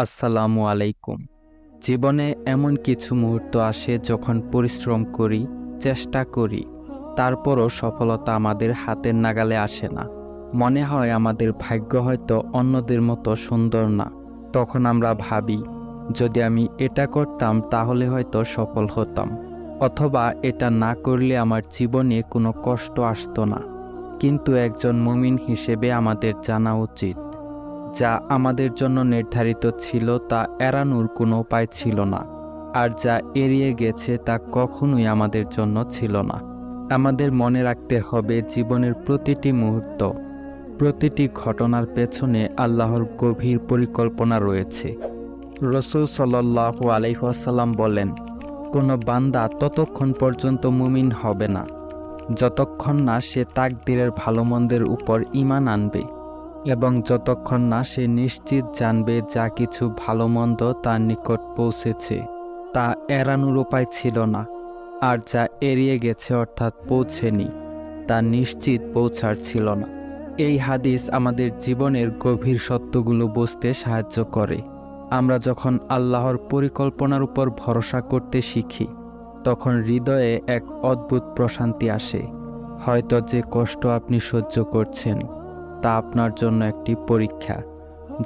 আসসালামু আলাইকুম। জীবনে এমন কিছু মুহূর্ত আসে যখন পরিশ্রম করি, চেষ্টা করি, তারপরও সফলতা আমাদের হাতের নাগালে আসে না। মনে হয় আমাদের ভাগ্য হয়তো অন্যদের মতো সুন্দর না। তখন আমরা ভাবি, যদি আমি এটা করতাম তাহলে হয়তো সফল হতাম। অথবা এটা না করলে আমার জীবনে কোনো কষ্ট আসতো না। কিন্তু একজন মুমিন হিসেবে আমাদের জানা উচিত। যা আমাদের জন্য নির্ধারিত ছিল তা এড়ানোর কোনো উপায় ছিল না, আর যা এড়িয়ে গেছে তা কখনোই আমাদের জন্য ছিল না। আমাদের মনে রাখতে হবে জীবনের প্রতিটি মুহূর্ত, প্রতিটি ঘটনার পেছনে আল্লাহর গভীর পরিকল্পনা রয়েছে। রসুল সাল্লাহু আলাইসাল্লাম বলেন, কোনো বান্দা ততক্ষণ পর্যন্ত মুমিন হবে না, যতক্ষণ না সে তাকদিরের ভালো মন্দের উপর ইমান আনবে। এবং যতক্ষণ না সে নিশ্চিত জানবে যা কিছু ভালো মন্দ তার নিকট পৌঁছেছে, তা এড়ানোর উপায় ছিল না, আর যা এড়িয়ে গেছে অর্থাৎ পৌঁছেনি, তা নিশ্চিত পৌঁছার ছিল না। এই হাদিস আমাদের জীবনের গভীর সত্যগুলো বুঝতে সাহায্য করে। আমরা যখন আল্লাহর পরিকল্পনার উপর ভরসা করতে শিখি, তখন হৃদয়ে এক অদ্ভুত প্রশান্তি আসে, হয়তো যে কষ্ট আপনি সহ্য করছেন। তা আপনার জন্য একটি পরীক্ষা,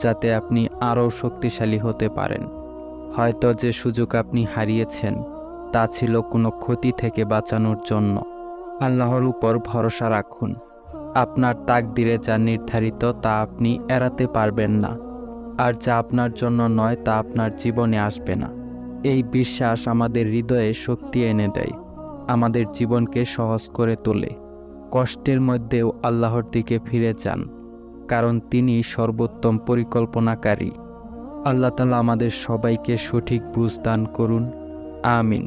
যাতে আপনি আরও শক্তিশালী হতে পারেন। হয়তো যে সুযোগ আপনি হারিয়েছেন, তা ছিল কোনো ক্ষতি থেকে বাঁচানোর জন্য। আল্লাহর উপর ভরসা রাখুন। আপনার তাকদিরে যা নির্ধারিত, তা আপনি এড়াতে পারবেন না। আর যা আপনার জন্য নয়, তা আপনার জীবনে আসবে না। এই বিশ্বাস আমাদের হৃদয়ে শক্তি এনে দেয়। আমাদের জীবনকে সহজ করে তোলে। কষ্টের মধ্যেও আল্লাহর দিকে ফিরে যান, কারণ তিনি সর্বোত্তম পরিকল্পনাকারী। আল্লাহ তালা আমাদের সবাইকে সঠিক বুঝ দান করুন। আমিন।